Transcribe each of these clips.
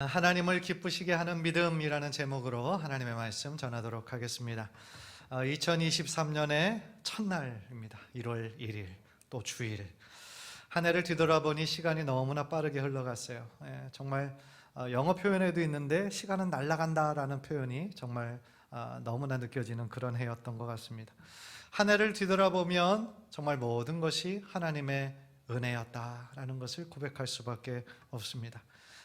하나님을 기쁘시게 하는 믿음이라는 제목으로 하나님의 말씀 전하도록 하겠습니다. 2023년의 첫날입니다. 1월 1일 또 주일. 한 해를 뒤돌아보니 시간이 너무나 빠르게 흘러갔어요. 예, 정말 어, 영어 표현에도 있는데 시간은 날아간다라는 표현이 정말 아, 너무나 느껴지는 그런 해였던 것 같습니다. 한 해를 뒤돌아보면 정말 모든 것이 하나님의 은혜였다라는 것을 고백할 수밖에 없습니다.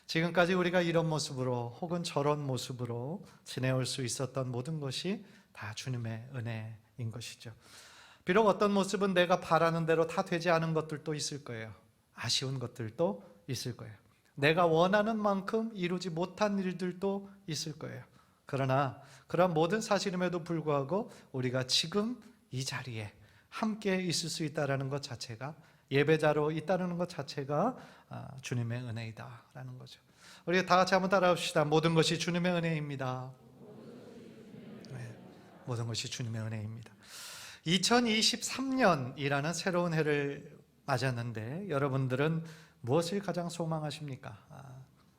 지금까지 우리가 이런 모습으로 혹은 저런 모습으로 지내올 수 있었던 모든 것이 다 주님의 은혜인 것이죠. 비록 어떤 모습은 내가 바라는 대로 다 되지 않은 것들도 있을 거예요. 아쉬운 것들도 있을 거예요. 내가 원하는 만큼 이루지 못한 일들도 있을 거예요. 그러나 그런 모든 사실임에도 불구하고 우리가 지금 이 자리에 함께 있을 수 있다라는 것 자체가 예배자로 있다는 것 자체가 아, 주님의 은혜이다라는 거죠. 우리 다 같이 한번 따라합시다. 모든 것이 주님의 은혜입니다. 네, 모든 것이 주님의 은혜입니다. 2023년이라는 새로운 해를 맞았는데 여러분들은 무엇을 가장 소망하십니까? 아,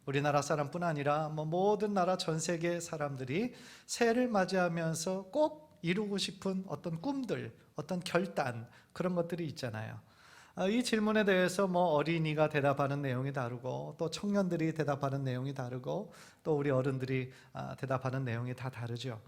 우리나라 사람뿐 아니라 뭐 모든 나라 전 세계 사람들이 새해를 맞이하면서 꼭 이루고 싶은 어떤 꿈들, 어떤 결단 그런 것들이 있잖아요. 아, 이 질문에 대해서 뭐 어린이가 대답하는 내용이 다르고 또 청년들이 대답하는 내용이 다르고 또 우리 어른들이 아, 대답하는 내용이 다 다르죠.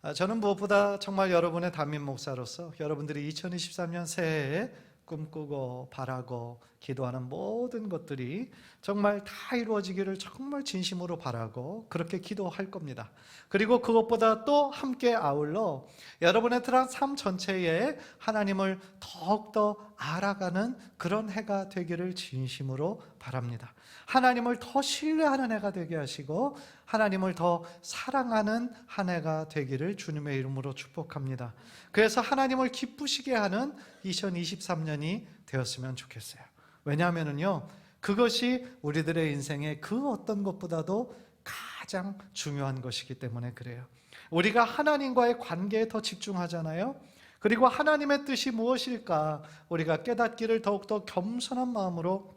아, 저는 무엇보다 정말 여러분의 담임 목사로서 여러분들이 2023년 새해에 꿈꾸고 바라고 기도하는 모든 것들이 정말 다 이루어지기를 정말 진심으로 바라고 그렇게 기도할 겁니다. 그리고 그것보다 또 함께 아울러 여러분의 삶 전체에 하나님을 더욱더 알아가는 그런 해가 되기를 진심으로 바랍니다. 하나님을 더 신뢰하는 해가 되게 하시고 하나님을 더 사랑하는 한 해가 되기를 주님의 이름으로 축복합니다. 그래서 하나님을 기쁘시게 하는 2023년이 되었으면 좋겠어요. 왜냐하면요, 그것이 우리들의 인생의 그 어떤 것보다도 가장 중요한 것이기 때문에 그래요. 우리가 하나님과의 관계에 더 집중하잖아요. 그리고 하나님의 뜻이 무엇일까 우리가 깨닫기를 더욱더 겸손한 마음으로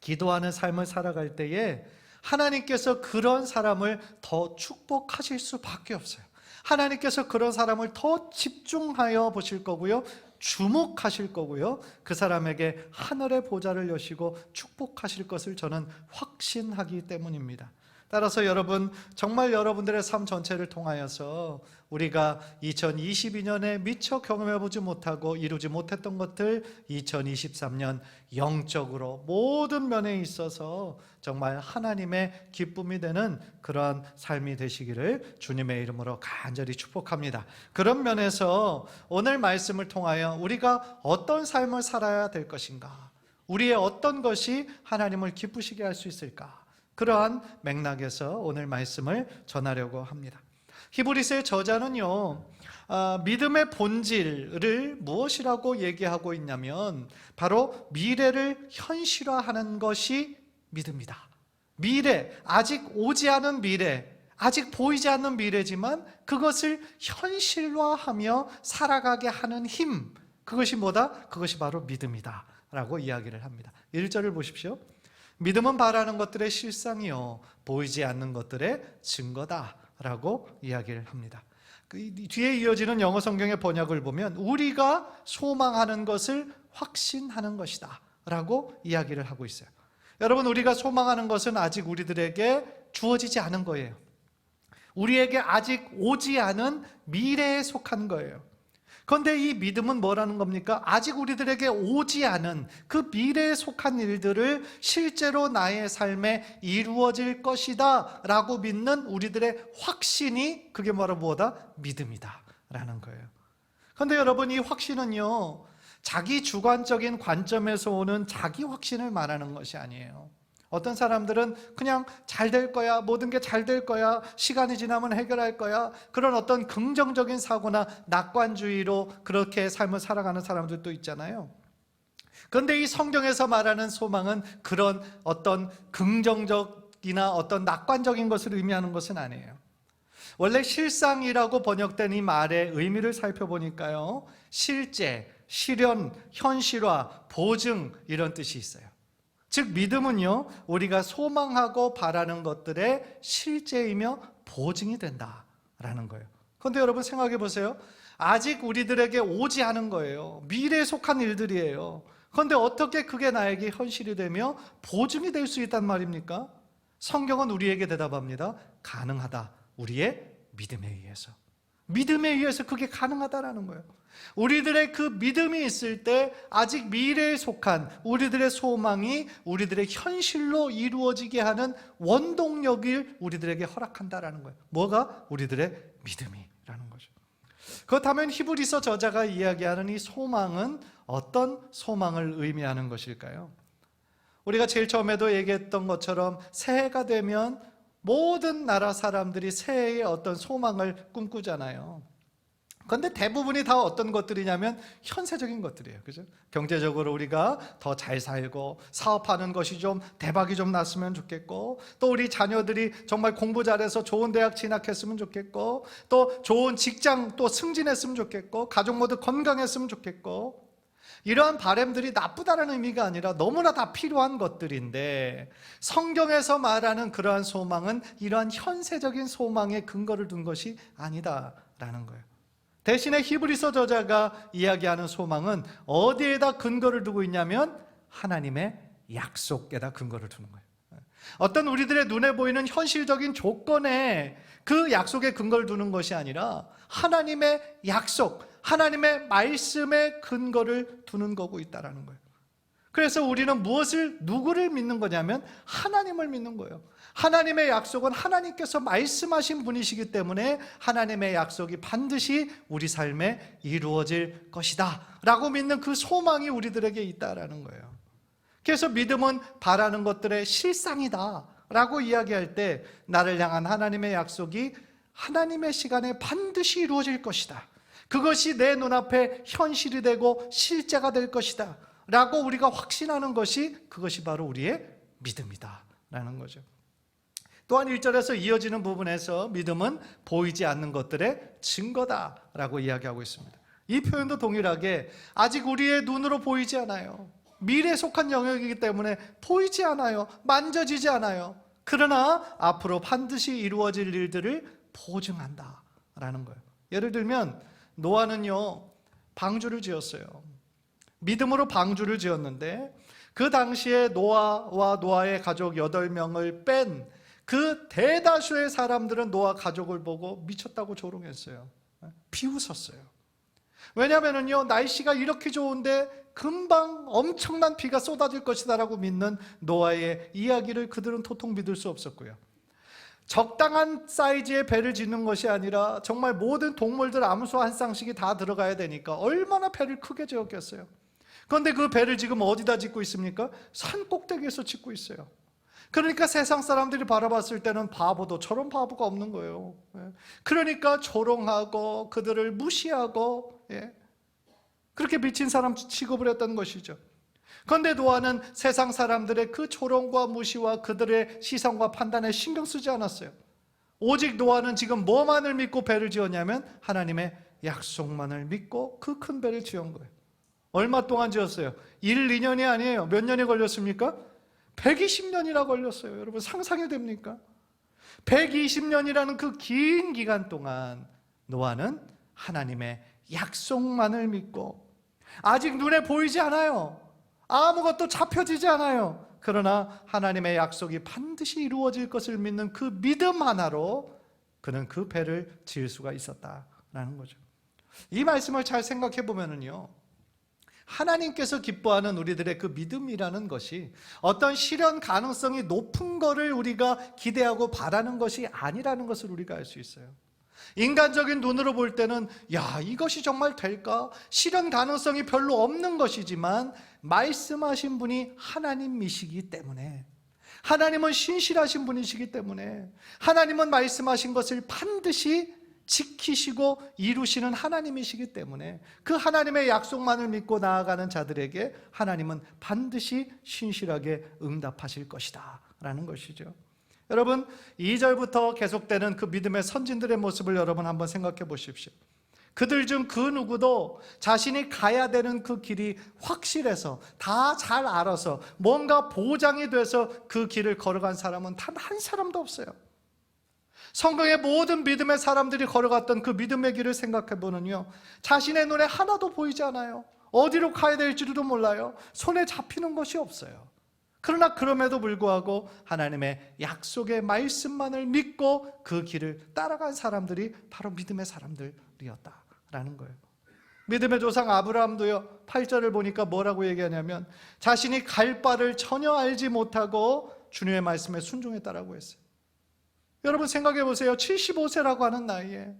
기도하는 삶을 살아갈 때에 하나님께서 그런 사람을 더 축복하실 수밖에 없어요. 하나님께서 그런 사람을 더 집중하여 보실 거고요. 주목하실 거고요. 그 사람에게 하늘의 보좌를 여시고 축복하실 것을 저는 확신하기 때문입니다. 따라서 여러분 정말 여러분들의 삶 전체를 통하여서 우리가 2022년에 미처 경험해 보지 못하고 이루지 못했던 것들 2023년 영적으로 모든 면에 있어서 정말 하나님의 기쁨이 되는 그러한 삶이 되시기를 주님의 이름으로 간절히 축복합니다. 그런 면에서 오늘 말씀을 통하여 우리가 어떤 삶을 살아야 될 것인가? 우리의 어떤 것이 하나님을 기쁘시게 할 수 있을까? 그러한 맥락에서 오늘 말씀을 전하려고 합니다. 히브리스의 저자는요, 아, 믿음의 본질을 무엇이라고 얘기하고 있냐면, 바로 미래를 현실화하는 것이 믿음이다. 미래, 아직 오지 않은 미래, 아직 보이지 않는 미래지만 그것을 현실화하며 살아가게 하는 힘, 그것이 뭐다? 그것이 바로 믿음이다. 라고 이야기를 합니다. 1절을 보십시오. 믿음은 바라는 것들의 실상이요 보이지 않는 것들의 증거다라고 이야기를 합니다. 그 뒤에 이어지는 영어 성경의 번역을 보면 우리가 소망하는 것을 확신하는 것이다라고 이야기를 하고 있어요. 여러분 우리가 소망하는 것은 아직 우리들에게 주어지지 않은 거예요. 우리에게 아직 오지 않은 미래에 속한 거예요. 그런데 이 믿음은 뭐라는 겁니까? 아직 우리들에게 오지 않은 그 미래에 속한 일들을 실제로 나의 삶에 이루어질 것이다 라고 믿는 우리들의 확신이 그게 뭐라 뭐다? 믿음이다 라는 거예요. 그런데 여러분 이 확신은요 자기 주관적인 관점에서 오는 자기 확신을 말하는 것이 아니에요. 어떤 사람들은 그냥 잘 될 거야, 모든 게 잘 될 거야, 시간이 지나면 해결할 거야, 그런 어떤 긍정적인 사고나 낙관주의로 그렇게 삶을 살아가는 사람들도 있잖아요. 그런데 이 성경에서 말하는 소망은 그런 어떤 긍정적이나 어떤 낙관적인 것을 의미하는 것은 아니에요. 원래 실상이라고 번역된 이 말의 의미를 살펴보니까요, 실제, 실현, 현실화, 보증 이런 뜻이 있어요. 즉 믿음은요 우리가 소망하고 바라는 것들의 실제이며 보증이 된다라는 거예요. 그런데 여러분 생각해 보세요. 아직 우리들에게 오지 않은 거예요. 미래에 속한 일들이에요. 그런데 어떻게 그게 나에게 현실이 되며 보증이 될 수 있단 말입니까? 성경은 우리에게 대답합니다. 가능하다. 우리의 믿음에 의해서. 믿음에 의해서 그게 가능하다라는 거예요. 우리들의 그 믿음이 있을 때 아직 미래에 속한 우리들의 소망이 우리들의 현실로 이루어지게 하는 원동력을 우리들에게 허락한다라는 거예요. 뭐가? 우리들의 믿음이라는 거죠. 그렇다면 히브리서 저자가 이야기하는 이 소망은 어떤 소망을 의미하는 것일까요? 우리가 제일 처음에도 얘기했던 것처럼 새해가 되면 모든 나라 사람들이 새해의 어떤 소망을 꿈꾸잖아요. 그런데 대부분이 다 어떤 것들이냐면 현세적인 것들이에요. 그죠? 경제적으로 우리가 더 잘 살고 사업하는 것이 좀 대박이 좀 났으면 좋겠고 또 우리 자녀들이 정말 공부 잘해서 좋은 대학 진학했으면 좋겠고 또 좋은 직장 또 승진했으면 좋겠고 가족 모두 건강했으면 좋겠고 이러한 바램들이 나쁘다는 의미가 아니라 너무나 다 필요한 것들인데 성경에서 말하는 그러한 소망은 이러한 현세적인 소망에 근거를 둔 것이 아니다라는 거예요. 대신에 히브리서 저자가 이야기하는 소망은 어디에다 근거를 두고 있냐면 하나님의 약속에다 근거를 두는 거예요. 어떤 우리들의 눈에 보이는 현실적인 조건에 그 약속에 근거를 두는 것이 아니라 하나님의 약속, 하나님의 말씀에 근거를 두는 거고 있다라는 거예요. 그래서 우리는 무엇을 누구를 믿는 거냐면 하나님을 믿는 거예요. 하나님의 약속은 하나님께서 말씀하신 분이시기 때문에 하나님의 약속이 반드시 우리 삶에 이루어질 것이다. 라고 믿는 그 소망이 우리들에게 있다라는 거예요. 그래서 믿음은 바라는 것들의 실상이다. 라고 이야기할 때 나를 향한 하나님의 약속이 하나님의 시간에 반드시 이루어질 것이다. 그것이 내 눈앞에 현실이 되고 실제가 될 것이다. 라고 우리가 확신하는 것이 그것이 바로 우리의 믿음이다. 라는 거죠. 또한 1절에서 이어지는 부분에서 믿음은 보이지 않는 것들의 증거다 라고 이야기하고 있습니다. 이 표현도 동일하게 아직 우리의 눈으로 보이지 않아요. 미래에 속한 영역이기 때문에 보이지 않아요. 만져지지 않아요. 그러나 앞으로 반드시 이루어질 일들을 보증한다 라는 거예요. 예를 들면 노아는요 방주를 지었어요. 믿음으로 방주를 지었는데 그 당시에 노아와 노아의 가족 8명을 뺀 그 대다수의 사람들은 노아 가족을 보고 미쳤다고 조롱했어요. 비웃었어요. 왜냐하면요 날씨가 이렇게 좋은데 금방 엄청난 비가 쏟아질 것이다라고 믿는 노아의 이야기를 그들은 도통 믿을 수 없었고요. 적당한 사이즈의 배를 짓는 것이 아니라 정말 모든 동물들 암수 한 쌍씩이 다 들어가야 되니까 얼마나 배를 크게 지었겠어요. 그런데 그 배를 지금 어디다 짓고 있습니까? 산 꼭대기에서 짓고 있어요. 그러니까 세상 사람들이 바라봤을 때는 바보도 저런 바보가 없는 거예요. 예. 그러니까 조롱하고 그들을 무시하고 예. 그렇게 미친 사람 취급을 했던 것이죠. 그런데 노아는 세상 사람들의 그 조롱과 무시와 그들의 시선과 판단에 신경 쓰지 않았어요. 오직 노아는 지금 뭐만을 믿고 배를 지었냐면 하나님의 약속만을 믿고 그 큰 배를 지은 거예요. 얼마 동안 지었어요? 1, 2년이 아니에요. 몇 년이 걸렸습니까? 120년이나 걸렸어요. 여러분 상상이 됩니까? 120년이라는 그 긴 기간 동안 노아는 하나님의 약속만을 믿고 아직 눈에 보이지 않아요. 아무것도 잡혀지지 않아요. 그러나 하나님의 약속이 반드시 이루어질 것을 믿는 그 믿음 하나로 그는 그 배를 지을 수가 있었다라는 거죠. 이 말씀을 잘 생각해 보면은요. 하나님께서 기뻐하는 우리들의 그 믿음이라는 것이 어떤 실현 가능성이 높은 거를 우리가 기대하고 바라는 것이 아니라는 것을 우리가 알 수 있어요. 인간적인 눈으로 볼 때는 야, 이것이 정말 될까? 실현 가능성이 별로 없는 것이지만 말씀하신 분이 하나님이시기 때문에 하나님은 신실하신 분이시기 때문에 하나님은 말씀하신 것을 반드시 지키시고 이루시는 하나님이시기 때문에 그 하나님의 약속만을 믿고 나아가는 자들에게 하나님은 반드시 신실하게 응답하실 것이다. 라는 것이죠. 여러분, 2절부터 계속되는 그 믿음의 선진들의 모습을 여러분 한번 생각해 보십시오. 그들 중 그 누구도 자신이 가야 되는 그 길이 확실해서 다 잘 알아서 뭔가 보장이 돼서 그 길을 걸어간 사람은 단 한 사람도 없어요. 성경의 모든 믿음의 사람들이 걸어갔던 그 믿음의 길을 생각해 보면요. 자신의 눈에 하나도 보이지 않아요. 어디로 가야 될지도 몰라요. 손에 잡히는 것이 없어요. 그러나 그럼에도 불구하고 하나님의 약속의 말씀만을 믿고 그 길을 따라간 사람들이 바로 믿음의 사람들이었다라는 거예요. 믿음의 조상 아브라함도요. 8절을 보니까 뭐라고 얘기하냐면 자신이 갈 바를 전혀 알지 못하고 주님의 말씀에 순종했다라고 했어요. 여러분 생각해 보세요. 75세라고 하는 나이에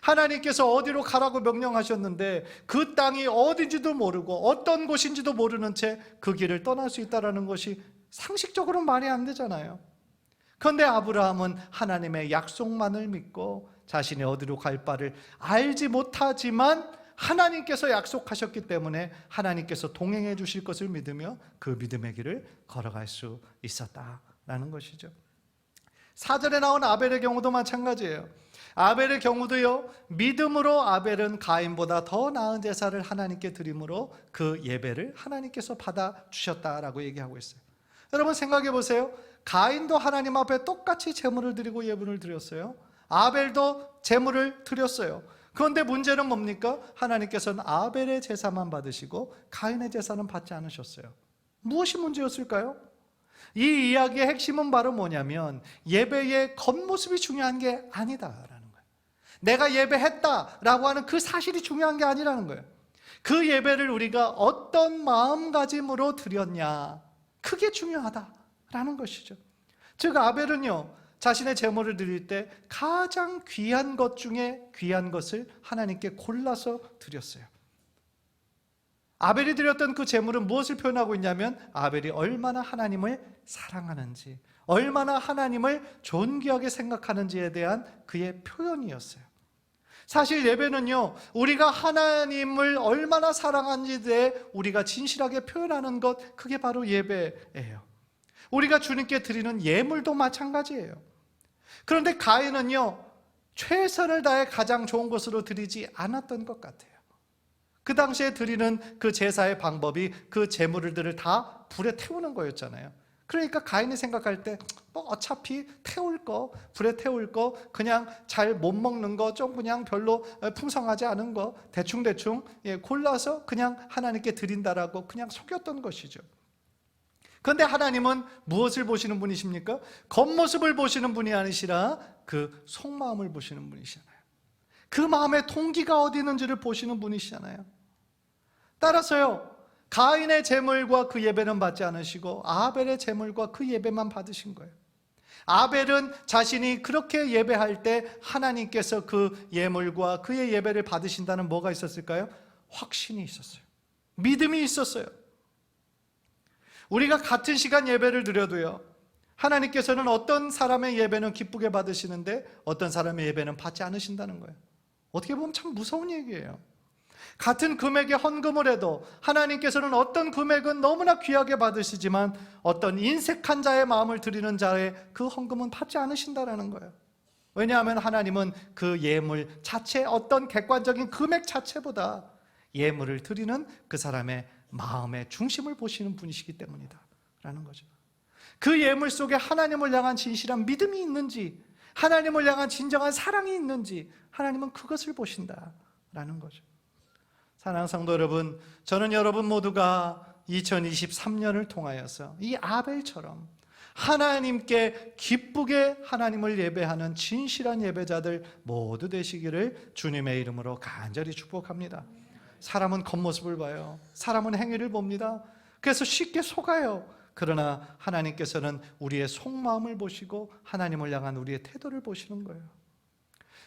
하나님께서 어디로 가라고 명령하셨는데 그 땅이 어딘지도 모르고 어떤 곳인지도 모르는 채 그 길을 떠날 수 있다라는 것이 상식적으로 말이 안 되잖아요. 그런데 아브라함은 하나님의 약속만을 믿고 자신이 어디로 갈 바를 알지 못하지만 하나님께서 약속하셨기 때문에 하나님께서 동행해 주실 것을 믿으며 그 믿음의 길을 걸어갈 수 있었다라는 것이죠. 사절에 나온 아벨의 경우도 마찬가지예요. 아벨의 경우도요, 믿음으로 아벨은 가인보다 더 나은 제사를 하나님께 드림으로 그 예배를 하나님께서 받아 주셨다라고 얘기하고 있어요. 여러분 생각해 보세요. 가인도 하나님 앞에 똑같이 제물을 드리고 예분을 드렸어요. 아벨도 제물을 드렸어요. 그런데 문제는 뭡니까? 하나님께서는 아벨의 제사만 받으시고 가인의 제사는 받지 않으셨어요. 무엇이 문제였을까요? 이 이야기의 핵심은 바로 뭐냐면 예배의 겉모습이 중요한 게 거예요. 내가 예배했다라고 하는 그 사실이 중요한 게 아니라는 거예요. 그 예배를 우리가 어떤 마음가짐으로 드렸냐 그게 중요하다라는 것이죠. 즉 아벨은요 자신의 제물을 드릴 때 가장 귀한 것 중에 귀한 것을 하나님께 골라서 드렸어요. 아벨이 드렸던 그 제물은 무엇을 표현하고 있냐면 아벨이 얼마나 하나님을 사랑하는지, 얼마나 하나님을 존귀하게 생각하는지에 대한 그의 표현이었어요. 사실 예배는요, 우리가 하나님을 얼마나 사랑하는지에 대해 우리가 진실하게 표현하는 것, 그게 바로 예배예요. 우리가 주님께 드리는 예물도 마찬가지예요. 그런데 가인은요, 최선을 다해 가장 좋은 것으로 드리지 않았던 것 같아요. 그 당시에 드리는 그 제사의 방법이 그 제물들을 다 불에 태우는 거였잖아요. 그러니까 가인이 생각할 때, 뭐 어차피 태울 거, 불에 태울 거, 그냥 잘 못 먹는 거, 좀 그냥 별로 풍성하지 않은 거, 대충 대충 예, 골라서 그냥 하나님께 드린다라고 그냥 속였던 것이죠. 그런데 하나님은 무엇을 보시는 분이십니까? 겉모습을 보시는 분이 아니시라 그 속마음을 보시는 분이시잖아요. 그 마음의 동기가 어디 있는지를 보시는 분이시잖아요. 따라서요, 가인의 제물과 그 예배는 받지 않으시고 아벨의 제물과 그 예배만 받으신 거예요. 아벨은 자신이 그렇게 예배할 때 하나님께서 그 예물과 그의 예배를 받으신다는 뭐가 있었을까요? 확신이 있었어요. 믿음이 있었어요. 우리가 같은 시간 예배를 드려도요. 하나님께서는 어떤 사람의 예배는 기쁘게 받으시는데 어떤 사람의 예배는 받지 않으신다는 거예요. 어떻게 보면 참 무서운 얘기예요. 같은 금액의 헌금을 해도 하나님께서는 어떤 금액은 너무나 귀하게 받으시지만 어떤 인색한 자의 마음을 드리는 자의 그 헌금은 받지 않으신다라는 거예요. 왜냐하면 하나님은 그 예물 자체 어떤 객관적인 금액 자체보다 예물을 드리는 그 사람의 마음의 중심을 보시는 분이시기 때문이다. 라는 거죠. 그 예물 속에 하나님을 향한 진실한 믿음이 있는지, 하나님을 향한 진정한 사랑이 있는지, 하나님은 그것을 보신다. 라는 거죠. 사랑하는 성도 여러분, 저는 여러분 모두가 2023년을 통하여서 이 아벨처럼 하나님께 기쁘게 하나님을 예배하는 진실한 예배자들 모두 되시기를 주님의 이름으로 간절히 축복합니다. 사람은 겉모습을 봐요. 사람은 행위를 봅니다. 그래서 쉽게 속아요. 그러나 하나님께서는 우리의 속마음을 보시고 하나님을 향한 우리의 태도를 보시는 거예요.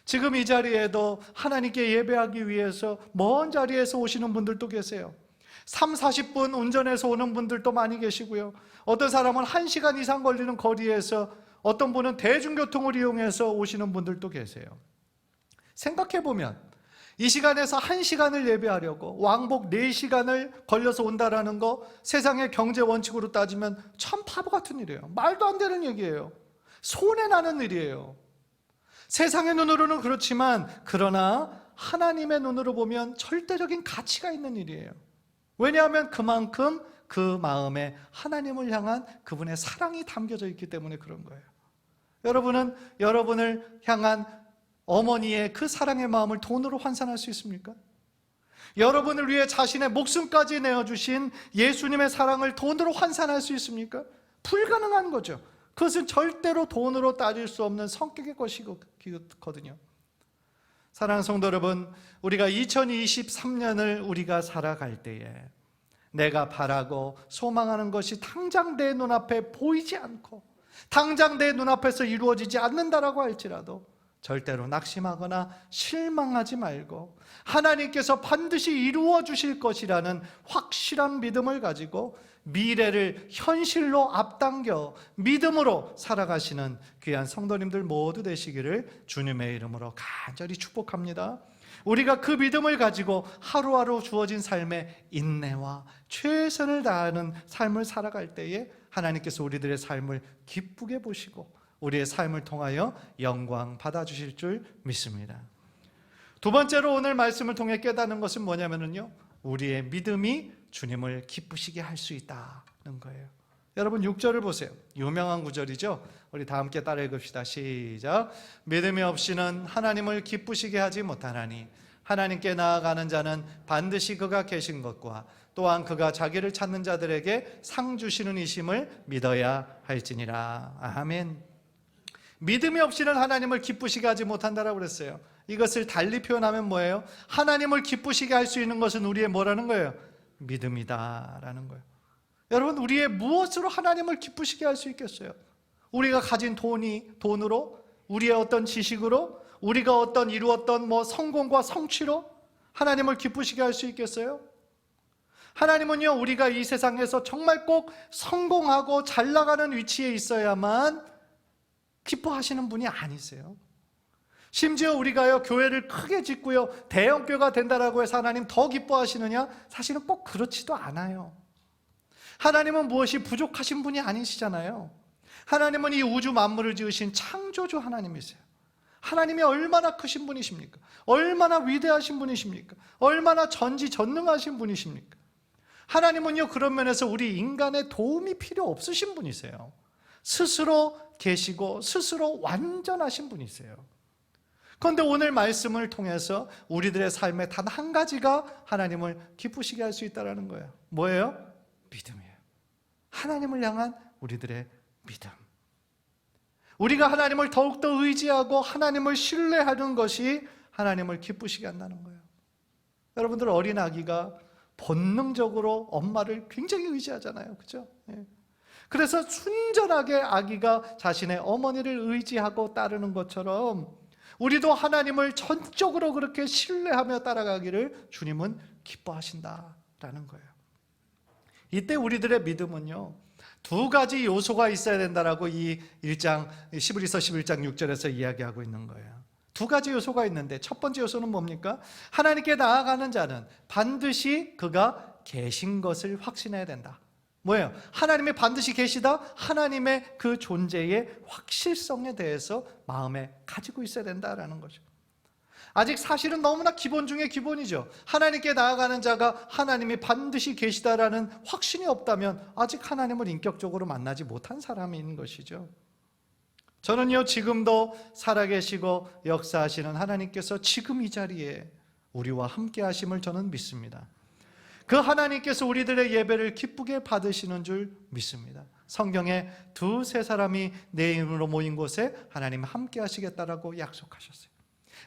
지금 이 자리에도 하나님께 예배하기 위해서 먼 자리에서 오시는 분들도 계세요. 3, 40분 운전해서 오는 분들도 많이 계시고요. 어떤 사람은 1시간 이상 걸리는 거리에서 어떤 분은 대중교통을 이용해서 오시는 분들도 계세요. 생각해 보면 이 시간에서 1시간을 예배하려고 왕복 4시간을 걸려서 온다라는 거 세상의 경제 원칙으로 따지면 참 바보 같은 일이에요. 말도 안 되는 얘기예요. 손해 나는 일이에요. 세상의 눈으로는 그렇지만 그러나 하나님의 눈으로 보면 절대적인 가치가 있는 일이에요. 왜냐하면 그만큼 그 마음에 하나님을 향한 그분의 사랑이 담겨져 있기 때문에 그런 거예요. 여러분은 여러분을 향한 어머니의 그 사랑의 마음을 돈으로 환산할 수 있습니까? 여러분을 위해 자신의 목숨까지 내어주신 예수님의 사랑을 돈으로 환산할 수 있습니까? 불가능한 거죠. 그것은 절대로 돈으로 따질 수 없는 성격의 것이거든요. 사랑하는 성도 여러분, 우리가 2023년을 우리가 살아갈 때에 내가 바라고 소망하는 것이 당장 내 눈앞에 보이지 않고 당장 내 눈앞에서 이루어지지 않는다라고 할지라도 절대로 낙심하거나 실망하지 말고 하나님께서 반드시 이루어 주실 것이라는 확실한 믿음을 가지고 미래를 현실로 앞당겨 믿음으로 살아가시는 귀한 성도님들 모두 되시기를 주님의 이름으로 간절히 축복합니다. 우리가 그 믿음을 가지고 하루하루 주어진 삶에 인내와 최선을 다하는 삶을 살아갈 때에 하나님께서 우리들의 삶을 기쁘게 보시고 우리의 삶을 통하여 영광 받아주실 줄 믿습니다. 두 번째로 오늘 말씀을 통해 깨닫는 것은 뭐냐면요. 우리의 믿음이 주님을 기쁘시게 할 수 있다는 거예요. 여러분 6절을 보세요. 유명한 구절이죠. 우리 다 함께 따라 읽읍시다. 시작. 믿음이 없이는 하나님을 기쁘시게 하지 못하나니 하나님께 나아가는 자는 반드시 그가 계신 것과 또한 그가 자기를 찾는 자들에게 상 주시는 이심을 믿어야 할지니라. 아멘. 믿음이 없이는 하나님을 기쁘시게 하지 못한다라고 그랬어요. 이것을 달리 표현하면 뭐예요? 하나님을 기쁘시게 할 수 있는 것은 우리의 뭐라는 거예요? 믿음이다라는 거예요. 여러분, 우리의 무엇으로 하나님을 기쁘시게 할 수 있겠어요? 우리가 가진 돈이 돈으로, 우리의 어떤 지식으로, 우리가 어떤 이루었던 뭐 성공과 성취로 하나님을 기쁘시게 할 수 있겠어요? 하나님은요, 우리가 이 세상에서 정말 꼭 성공하고 잘 나가는 위치에 있어야만 기뻐하시는 분이 아니세요. 심지어 우리가요, 교회를 크게 짓고요, 대형교가 된다라고 해서 하나님 더 기뻐하시느냐? 사실은 꼭 그렇지도 않아요. 하나님은 무엇이 부족하신 분이 아니시잖아요. 하나님은 이 우주 만물을 지으신 창조주 하나님이세요. 하나님이 얼마나 크신 분이십니까? 얼마나 위대하신 분이십니까? 얼마나 전지전능하신 분이십니까? 하나님은요, 그런 면에서 우리 인간의 도움이 필요 없으신 분이세요. 스스로 계시고 스스로 완전하신 분이세요. 그런데 오늘 말씀을 통해서 우리들의 삶에 단 한 가지가 하나님을 기쁘시게 할 수 있다는 거예요. 뭐예요? 믿음이에요. 하나님을 향한 우리들의 믿음. 우리가 하나님을 더욱더 의지하고 하나님을 신뢰하는 것이 하나님을 기쁘시게 한다는 거예요. 여러분들 어린 아기가 본능적으로 엄마를 굉장히 의지하잖아요. 그죠? 예. 그래서 순전하게 아기가 자신의 어머니를 의지하고 따르는 것처럼 우리도 하나님을 전적으로 그렇게 신뢰하며 따라가기를 주님은 기뻐하신다라는 거예요. 이때 우리들의 믿음은요. 두 가지 요소가 있어야 된다라고 이 1장 11에서 11장 6절에서 이야기하고 있는 거예요. 두 가지 요소가 있는데 첫 번째 요소는 뭡니까? 하나님께 나아가는 자는 반드시 그가 계신 것을 확신해야 된다. 뭐예요? 하나님이 반드시 계시다? 하나님의 그 존재의 확실성에 대해서 마음에 가지고 있어야 된다라는 거죠. 아직 사실은 너무나 기본 중에 기본이죠. 하나님께 나아가는 자가 하나님이 반드시 계시다라는 확신이 없다면 아직 하나님을 인격적으로 만나지 못한 사람인 것이죠. 저는요, 지금도 살아계시고 역사하시는 하나님께서 지금 이 자리에 우리와 함께 하심을 저는 믿습니다. 그 하나님께서 우리들의 예배를 기쁘게 받으시는 줄 믿습니다. 성경에 두 세 사람이 내 이름으로 모인 곳에 하나님 함께 하시겠다라고 약속하셨어요.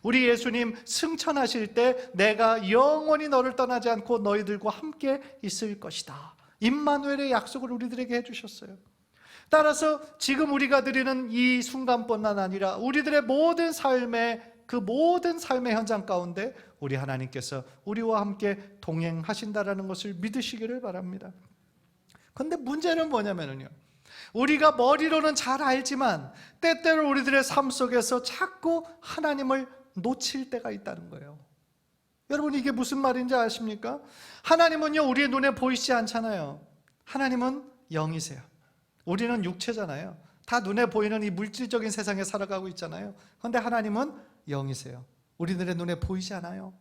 우리 예수님 승천하실 때 내가 영원히 너를 떠나지 않고 너희들과 함께 있을 것이다. 임마누엘의 약속을 우리들에게 해 주셨어요. 따라서 지금 우리가 드리는 이 순간뿐만 아니라 우리들의 모든 삶의 그 모든 삶의 현장 가운데 우리 하나님께서 우리와 함께 동행하신다라는 것을 믿으시기를 바랍니다. 근데 문제는 뭐냐면요. 우리가 머리로는 잘 알지만 때때로 우리들의 삶 속에서 자꾸 하나님을 놓칠 때가 있다는 거예요. 여러분 이게 무슨 말인지 아십니까? 하나님은요 우리의 눈에 보이지 않잖아요. 하나님은 영이세요. 우리는 육체잖아요. 다 눈에 보이는 이 물질적인 세상에 살아가고 있잖아요. 그런데 하나님은 영이세요. 우리들의 눈에 보이지 않아요.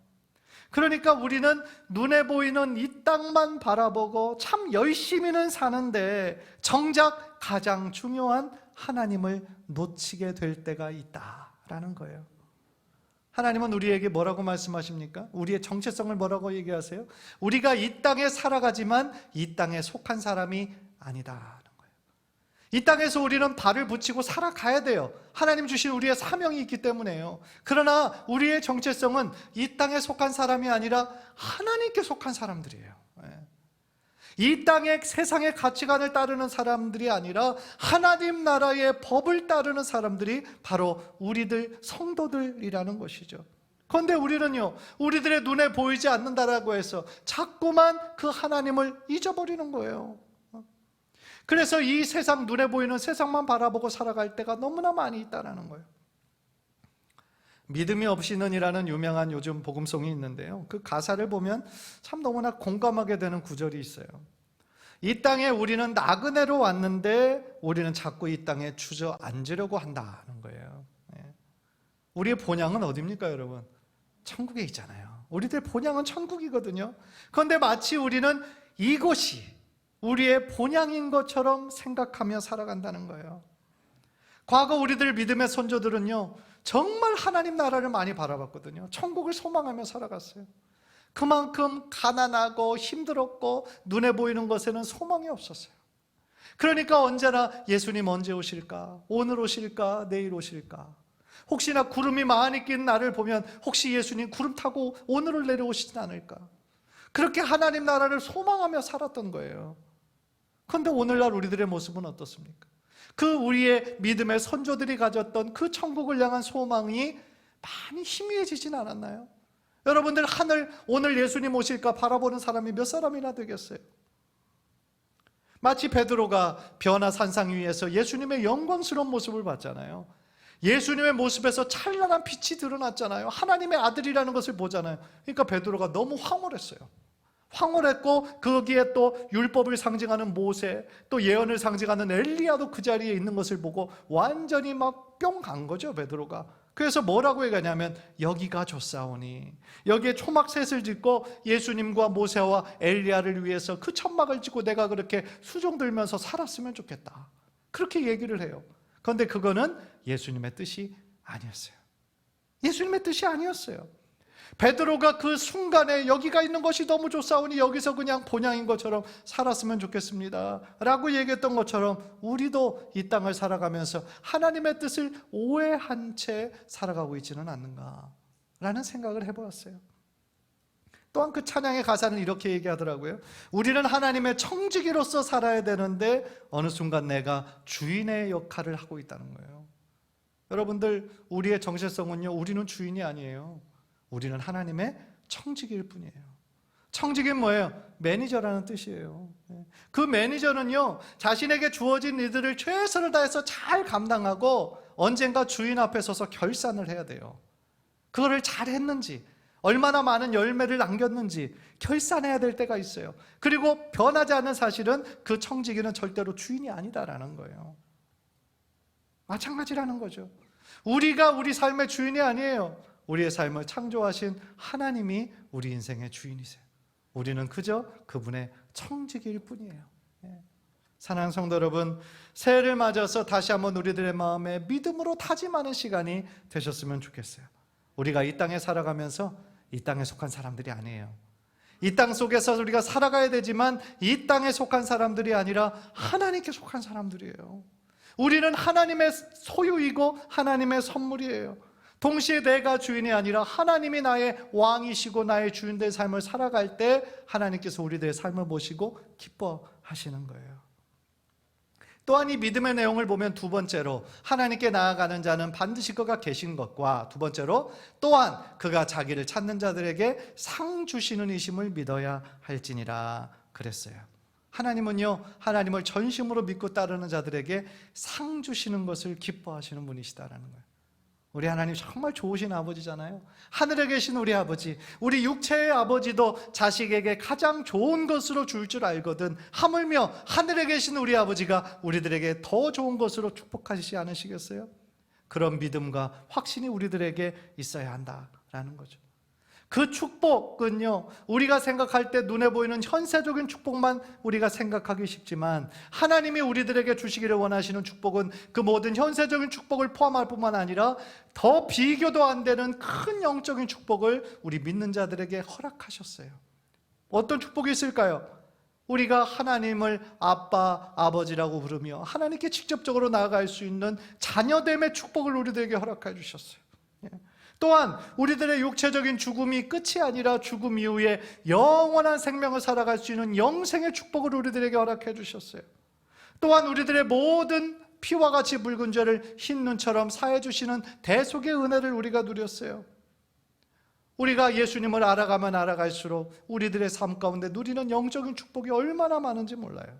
그러니까 우리는 눈에 보이는 이 땅만 바라보고 참 열심히는 사는데 정작 가장 중요한 하나님을 놓치게 될 때가 있다라는 거예요. 하나님은 우리에게 뭐라고 말씀하십니까? 우리의 정체성을 뭐라고 얘기하세요? 우리가 이 땅에 살아가지만 이 땅에 속한 사람이 거예요. 이 땅에서 우리는 발을 붙이고 살아가야 돼요. 하나님 주신 우리의 사명이 있기 때문에요. 그러나 우리의 정체성은 이 땅에 속한 사람이 아니라 하나님께 속한 사람들이에요. 예. 이 땅의 세상의 가치관을 따르는 사람들이 아니라 하나님 나라의 법을 따르는 사람들이 바로 우리들 성도들이라는 것이죠. 그런데 우리는요, 우리들의 눈에 보이지 않는다라고 해서 자꾸만 그 하나님을 잊어버리는 거예요. 그래서 이 세상 눈에 보이는 세상만 바라보고 살아갈 때가 너무나 많이 있다라는 거예요. 믿음이 없이는이라는 유명한 요즘 복음송이 있는데요. 그 가사를 보면 참 너무나 공감하게 되는 구절이 있어요. 이 땅에 우리는 나그네로 왔는데 우리는 자꾸 이 땅에 주저앉으려고 한다는 거예요. 예. 우리의 본향은 어디입니까, 여러분? 천국에 있잖아요. 우리들 본향은 천국이거든요. 그런데 마치 우리는 이곳이 우리의 본향인 것처럼 생각하며 살아간다는 거예요. 과거 우리들 믿음의 선조들은요, 정말 하나님 나라를 많이 바라봤거든요. 천국을 소망하며 살아갔어요. 그만큼 가난하고 힘들었고 눈에 보이는 것에는 소망이 없었어요. 그러니까 언제나 예수님 언제 오실까? 오늘 오실까? 내일 오실까? 혹시나 구름이 많이 낀 날을 보면 혹시 예수님 구름 타고 오늘을 내려오시진 않을까? 그렇게 하나님 나라를 소망하며 살았던 거예요. 그런데 오늘날 우리들의 모습은 어떻습니까? 그 우리의 믿음의 선조들이 가졌던 그 천국을 향한 소망이 많이 희미해지진 않았나요? 여러분들 하늘 오늘 예수님 오실까 바라보는 사람이 몇 사람이나 되겠어요? 마치 베드로가 변화 산상 위에서 예수님의 영광스러운 모습을 봤잖아요. 예수님의 모습에서 찬란한 빛이 드러났잖아요. 하나님의 아들이라는 것을 보잖아요. 그러니까 베드로가 너무 황홀했어요. 황홀했고 거기에 또 율법을 상징하는 모세, 또 예언을 상징하는 엘리야도 그 자리에 있는 것을 보고 완전히 막 뿅 간 거죠, 베드로가. 그래서 뭐라고 얘기하냐면 여기가 좋사오니 여기에 초막셋을 짓고 예수님과 모세와 엘리야를 위해서 그 천막을 짓고 내가 그렇게 수종 들면서 살았으면 좋겠다. 그렇게 얘기를 해요. 그런데 그거는 예수님의 뜻이 아니었어요. 예수님의 뜻이 아니었어요. 베드로가 그 순간에 여기가 있는 것이 너무 좋사오니 여기서 그냥 본향인 것처럼 살았으면 좋겠습니다. 라고 얘기했던 것처럼 우리도 이 땅을 살아가면서 하나님의 뜻을 오해한 채 살아가고 있지는 않는가. 라는 생각을 해보았어요. 또한 그 찬양의 가사는 이렇게 얘기하더라고요. 우리는 하나님의 청지기로서 살아야 되는데 어느 순간 내가 주인의 역할을 하고 있다는 거예요. 여러분들, 우리의 정체성은요, 우리는 주인이 아니에요. 우리는 하나님의 청직일 뿐이에요. 청직은 뭐예요? 매니저라는 뜻이에요. 그 매니저는요, 자신에게 주어진 일들을 최선을 다해서 잘 감당하고 언젠가 주인 앞에 서서 결산을 해야 돼요. 그거를 잘 했는지, 얼마나 많은 열매를 남겼는지 결산해야 될 때가 있어요. 그리고 변하지 않는 사실은 그 청지기는 절대로 주인이 아니다라는 거예요. 마찬가지라는 거죠. 우리가 우리 삶의 주인이 아니에요. 우리의 삶을 창조하신 하나님이 우리 인생의 주인이세요. 우리는 그저 그분의 청직일 뿐이에요. 예. 사랑하는 성도 여러분, 새해를 맞아서 다시 한번 우리들의 마음에 믿음으로 다짐하는 시간이 되셨으면 좋겠어요. 우리가 이 땅에 살아가면서 이 땅에 속한 사람들이 아니에요. 이 땅 속에서 우리가 살아가야 되지만 이 땅에 속한 사람들이 아니라 하나님께 속한 사람들이에요. 우리는 하나님의 소유이고 하나님의 선물이에요. 동시에 내가 주인이 아니라 하나님이 나의 왕이시고 나의 주인된 삶을 살아갈 때 하나님께서 우리들의 삶을 보시고 기뻐하시는 거예요. 또한 이 믿음의 내용을 보면 두 번째로 하나님께 나아가는 자는 반드시 그가 계신 것과 두 번째로 또한 그가 자기를 찾는 자들에게 상 주시는 이심을 믿어야 할지니라 그랬어요. 하나님은요, 하나님을 전심으로 믿고 따르는 자들에게 상 주시는 것을 기뻐하시는 분이시다라는 거예요. 우리 하나님 정말 좋으신 아버지잖아요. 하늘에 계신 우리 아버지, 우리 육체의 아버지도 자식에게 가장 좋은 것으로 줄줄 알거든. 하물며 하늘에 계신 우리 아버지가 우리들에게 더 좋은 것으로 축복하시지 않으시겠어요? 그런 믿음과 확신이 우리들에게 있어야 한다. 라는 거죠. 그 축복은요, 우리가 생각할 때 눈에 보이는 현세적인 축복만 우리가 생각하기 쉽지만, 하나님이 우리들에게 주시기를 원하시는 축복은 그 모든 현세적인 축복을 포함할 뿐만 아니라 더 비교도 안 되는 큰 영적인 축복을 우리 믿는 자들에게 허락하셨어요. 어떤 축복이 있을까요? 우리가 하나님을 아빠, 아버지라고 부르며 하나님께 직접적으로 나아갈 수 있는 자녀됨의 축복을 우리들에게 허락해 주셨어요. 예. 또한 우리들의 육체적인 죽음이 끝이 아니라 죽음 이후에 영원한 생명을 살아갈 수 있는 영생의 축복을 우리들에게 허락해 주셨어요. 또한 우리들의 모든 피와 같이 붉은 죄를 흰 눈처럼 사해 주시는 대속의 은혜를 우리가 누렸어요. 우리가 예수님을 알아가면 알아갈수록 우리들의 삶 가운데 누리는 영적인 축복이 얼마나 많은지 몰라요.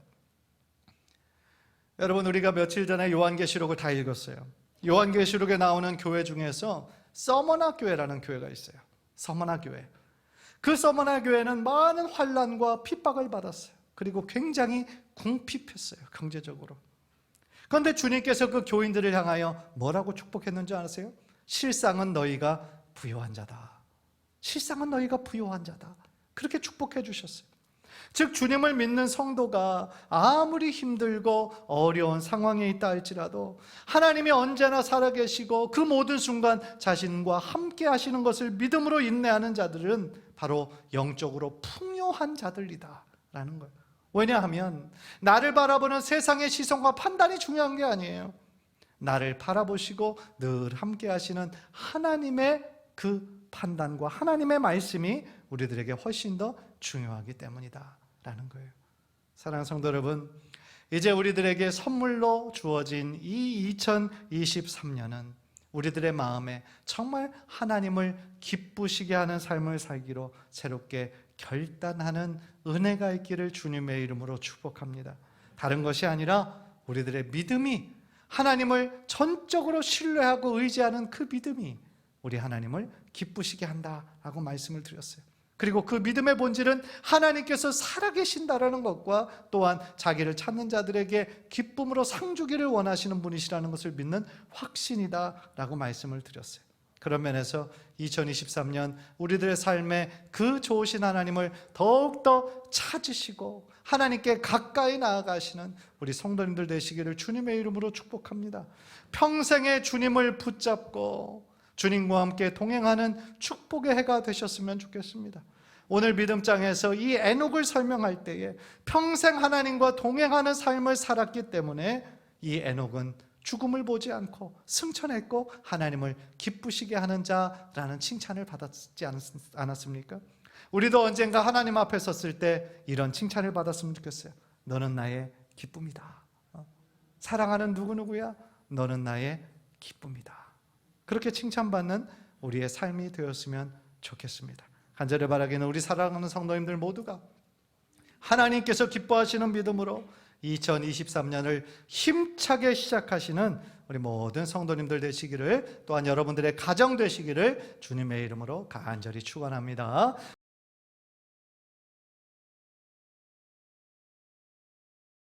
여러분 우리가 며칠 전에 요한계시록을 다 읽었어요. 요한계시록에 나오는 교회 중에서 서머나 교회라는 교회가 있어요. 서머나 교회. 그 서머나 교회는 많은 환란과 핍박을 받았어요. 그리고 굉장히 궁핍했어요. 경제적으로. 그런데 주님께서 그 교인들을 향하여 뭐라고 축복했는지 아세요? 실상은 너희가 부요한 자다. 실상은 너희가 부요한 자다. 그렇게 축복해 주셨어요. 즉 주님을 믿는 성도가 아무리 힘들고 어려운 상황에 있다 할지라도 하나님이 언제나 살아계시고 그 모든 순간 자신과 함께 하시는 것을 믿음으로 인내하는 자들은 바로 영적으로 풍요한 자들이다라는 거예요. 왜냐하면 나를 바라보는 세상의 시선과 판단이 중요한 게 아니에요. 나를 바라보시고 늘 함께 하시는 하나님의 그 판단과 하나님의 말씀이 우리들에게 훨씬 더 중요하기 때문이다라는 거예요. 사랑하는 성도 여러분, 이제 우리들에게 선물로 주어진 이 2023년은 우리들의 마음에 정말 하나님을 기쁘시게 하는 삶을 살기로 새롭게 결단하는 은혜가 있기를 주님의 이름으로 축복합니다. 다른 것이 아니라 우리들의 믿음이 하나님을 전적으로 신뢰하고 의지하는 그 믿음이 우리 하나님을 기쁘시게 한다라고 말씀을 드렸어요. 그리고 그 믿음의 본질은 하나님께서 살아계신다라는 것과 또한 자기를 찾는 자들에게 기쁨으로 상주기를 원하시는 분이시라는 것을 믿는 확신이다라고 말씀을 드렸어요. 그런 면에서 2023년 우리들의 삶에 그 좋으신 하나님을 더욱더 찾으시고 하나님께 가까이 나아가시는 우리 성도님들 되시기를 주님의 이름으로 축복합니다. 평생에 주님을 붙잡고 주님과 함께 동행하는 축복의 해가 되셨으면 좋겠습니다. 오늘 믿음장에서 이 에녹을 설명할 때에 평생 하나님과 동행하는 삶을 살았기 때문에 이 에녹은 죽음을 보지 않고 승천했고 하나님을 기쁘시게 하는 자라는 칭찬을 받았지 않았습니까? 우리도 언젠가 하나님 앞에 섰을 때 이런 칭찬을 받았으면 좋겠어요. 너는 나의 기쁨이다. 어? 사랑하는 누구누구야? 너는 나의 기쁨이다. 그렇게 칭찬받는 우리의 삶이 되었으면 좋겠습니다. 간절히 바라기는 우리 사랑하는 성도님들 모두가 하나님께서 기뻐하시는 믿음으로 2023년을 힘차게 시작하시는 우리 모든 성도님들 되시기를 또한 여러분들의 가정 되시기를 주님의 이름으로 간절히 축원합니다.